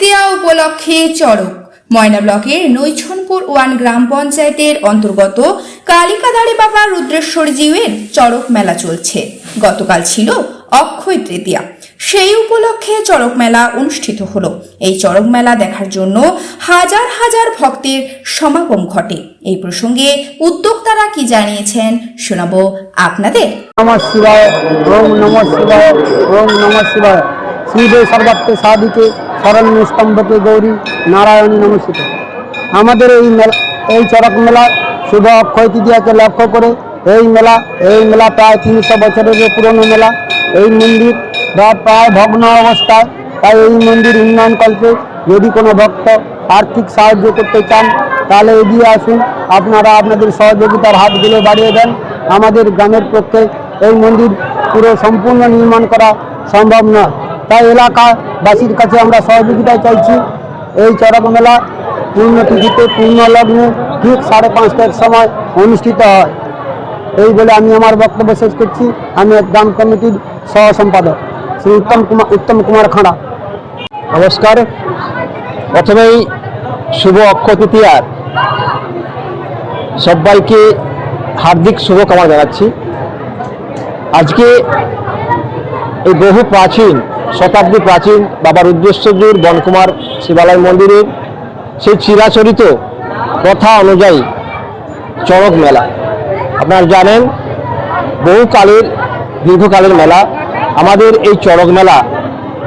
তৃতীয়া উপলক্ষে চড়ক। ময়না ব্লকের Naischanpur one gram পঞ্চায়েতের অন্তর্গত কালিকাদারি বাবা রুদ্রেশ্বর জিউয়ের চড়ক মেলা চলছে। গতকাল ছিল অক্ষয় তৃতীয়া। সেই উপলক্ষে চড়ক মেলা অনুষ্ঠিত হলো। এই চড়ক মেলা দেখার জন্য হাজার হাজার ভক্তের সমাগম ঘটে। এই প্রসঙ্গে উদ্যোক্তারা কি জানিয়েছেন শোনাবো আপনাদের। শিবায়, ওম নমঃ শিবায়, ওম নমঃ শিবায়। সর্বাত্মে সাধিকে শরণ্য স্তম্ভকে গৌরী নারায়ণী নমস্কৃত আমাদের এই মেলা, এই চড়ক মেলা শুভ অক্ষয় তৃতীয়াকে লক্ষ্য করে এই মেলা এই মেলা প্রায় তিনশো বছরের পুরনো মেলা, এই মন্দির প্রায় ভগ্ন অবস্থায়। তাই এই মন্দির উন্নয়নকল্পে যদি কোনো ভক্ত আর্থিক সাহায্য করতে চান, তাহলে এগিয়ে আসুন। আপনারা আপনাদের সহযোগিতার হাতগুলো বাড়িয়ে দেন। আমাদের গ্রামের পক্ষে এই মন্দির পুরো সম্পূর্ণ নির্মাণ করা সম্ভব নয়। তাই এলাকাবাসীর কাছে আমরা সহযোগিতা চাইছি। এই চড়ক মেলা পূর্ণ তিথিতে, পূর্ণ লগ্নে ঠিক সাড়ে পাঁচটার সময় অনুষ্ঠিত হয়। এই বলে আমি আমার বক্তব্য শেষ করছি। আমি এক গ্রাম কমিটির সহ সম্পাদক শ্রী উত্তম কুমার উত্তম কুমার খাঁড়া। নমস্কার। প্রথমেই শুভ অক্ষয় তৃতীয়ার সবাইকে হার্দিক শুভকামনা জানাচ্ছি। আজকে এই বহু প্রাচীন, শতাব্দী প্রাচীন বাবা রুদ্রেশ্বরজির বনকুমার শিবালয় মন্দিরের সেই চিরাচরিত কথা অনুযায়ী চড়ক মেলা। আপনারা জানেন, বহুকালের, দীর্ঘকালের মেলা। আমাদের এই চড়ক মেলা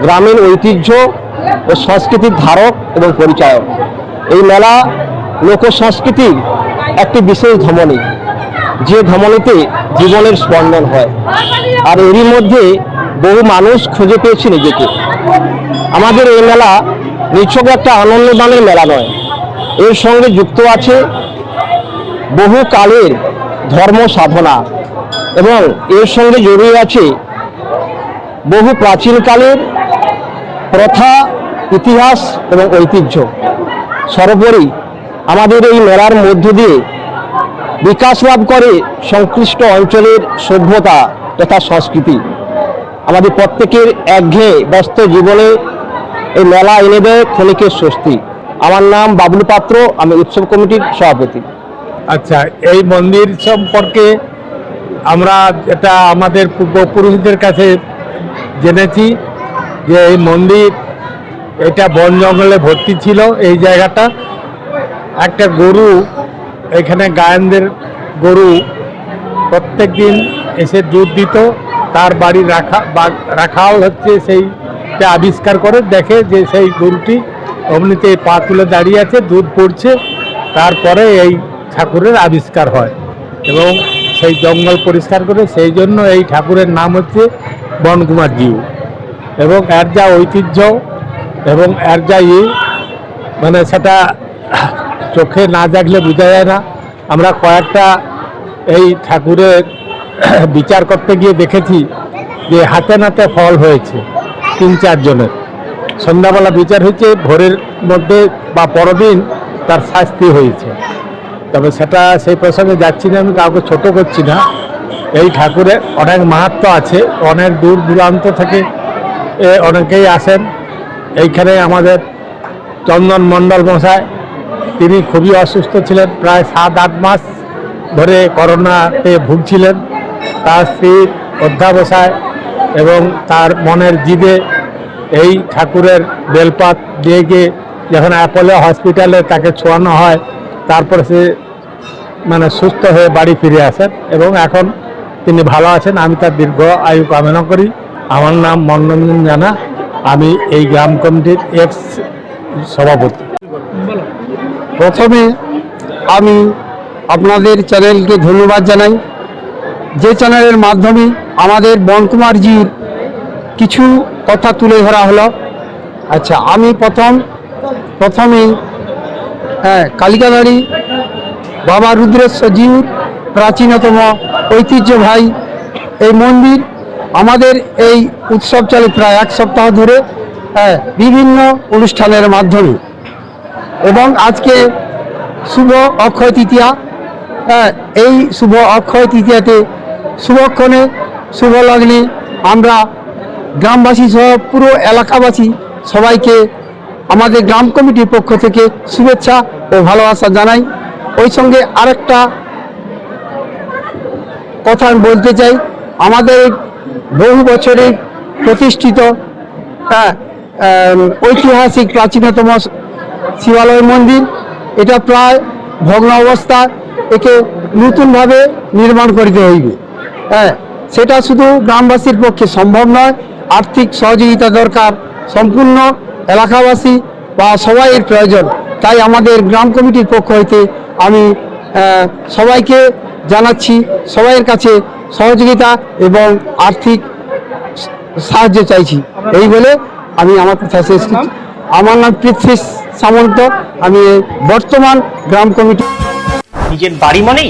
গ্রামীণ ঐতিহ্য ও সংস্কৃতির ধারক এবং পরিচায়ক। এই মেলা লোক সংস্কৃতির একটি বিশেষ ধমনী, যে ধমনীতে জীবনের স্পন্দন হয়। আর এরই মধ্যে বহু মানুষ খুঁজে পেয়েছে নিজেকে। আমাদের এই মেলা নিছক একটা আনন্দদানের মেলা নয়। এর সঙ্গে যুক্ত আছে বহু কালের ধর্ম সাধনা এবং এর সঙ্গে জড়িয়ে আছে বহু প্রাচীনকালের প্রথা, ইতিহাস এবং ঐতিহ্য। সর্বোপরি আমাদের এই মেলার মধ্য দিয়ে বিকাশ লাভ করে সংশ্লিষ্ট অঞ্চলের সভ্যতা তথা সংস্কৃতি। আমাদের প্রত্যেকের একঘেয়ে ব্যস্ত জীবনে এই মেলা এনে দেয় ক্ষণিকের স্বস্তি। আমার নাম বাবলু পাত্র, আমি উৎসব কমিটির সভাপতি। আচ্ছা এই মন্দির সম্পর্কে আমরা এটা আমাদের পূর্বপুরুষদের কাছে জেনেছি যে এই মন্দির, এটা বন জঙ্গলে ভর্তি ছিল এই জায়গাটা। একটা গরু, এখানে গায়নদের গরু প্রত্যেক দিন এসে দুধ দিত। তার বাড়ি রাখা রাখাল হচ্ছে সেইটা আবিষ্কার করে, দেখে যে সেই গরুটি অমনিতে পা তুলে দাঁড়িয়ে আছে, দুধ পড়ছে, তারপরে এই ঠাকুরের আবিষ্কার হয় এবং সেই জঙ্গল পরিষ্কার করে, সেই জন্য এই ঠাকুরের নাম হচ্ছে বনকুমার জিউ। এবং এর যা ঐতিহ্য এবং এর যা ই মানে সেটা চোখে না দেখলে বোঝা যায় না। আমরা কয়েকটা এই ঠাকুরের বিচার করতে গিয়ে দেখেছি যে হাতে নাতে ফল হয়েছে তিন চারজনের সন্ধ্যাবেলা বিচার হয়েছে ভোরের মধ্যে বা পরদিন তার শাস্তি হয়েছে। তবে সেটা সেই প্রসঙ্গে যাচ্ছি না আমি কাউকে ছোট করছি না। এই ঠাকুরের অনেক মাহাত্ম আছে অনেক দূর দূরান্ত থেকে এ, অনেকেই আসেন। এইখানে আমাদের চন্দন মণ্ডল মশাই তিনি খুবই অসুস্থ ছিলেন প্রায় সাত আট মাস ধরে করোনাতে ভুগছিলেন। তার স্ত্রী অধ্যাবসায় এবং তার মনের জিদে এই ঠাকুরের বেলপাত দিয়ে গিয়ে যখন অ্যাপোলো হসপিটালে তাকে ছোঁয়ানো হয়, তারপর সে মানে সুস্থ হয়ে বাড়ি ফিরে আসেন এবং এখন তিনি ভালো আছেন। আমি তার দীর্ঘ আয়ু কামনা করি। আমার নাম মনোরঞ্জন জানা। আমি এই গ্রাম কমিটির এক্স সভাপতি। প্রথমে আমি আপনাদের চ্যানেলকে ধন্যবাদ জানাই। যে চ্যানেলের মাধ্যমে আমাদের বনকুমারজির কিছু কথা তুলে ধরা হলো। আচ্ছা আমি প্রথম প্রথমেই হ্যাঁ কালিকাদারি বাবা রুদ্রেশ্বরজির প্রাচীনতম ঐতিহ্যবাহী এই মন্দির আমাদের এই উৎসব চলে প্রায় এক সপ্তাহ ধরে হ্যাঁ বিভিন্ন অনুষ্ঠানের মাধ্যমে। এবং আজকে শুভ অক্ষয় তৃতীয়া হ্যাঁ, এই শুভ অক্ষয় তৃতীয়াতে শুভক্ষণে শুভ লগ্নে আমরা গ্রামবাসী সহ পুরো এলাকাবাসী সবাইকে আমাদের গ্রাম কমিটির পক্ষ থেকে শুভেচ্ছা ও ভালোবাসা জানাই। ওই সঙ্গে আরেকটা কথা আমি বলতে চাই। আমাদের বহু বছরের প্রতিষ্ঠিত হ্যাঁ ঐতিহাসিক প্রাচীনতম শিবালয় মন্দির। এটা প্রায় ভগ্ন অবস্থা একে নতুনভাবে নির্মাণ করিতে হইবে। হ্যাঁ সেটা শুধু গ্রামবাসীর পক্ষে সম্ভব নয়, আর্থিক সহযোগিতা দরকার সম্পূর্ণ এলাকাবাসী বা সবাইয়ের প্রয়োজন। তাই আমাদের গ্রাম কমিটির পক্ষ হইতে আমি সবাইকে জানাচ্ছি সবাইয়ের কাছে সহযোগিতা এবং আর্থিক সাহায্য চাইছি। এই বলে আমি আমার কথা শেষ করছি। আমার নাম পৃথ্বী সামন্ত। আমি বর্তমান গ্রাম কমিটি নিজের বাড়ি মানেই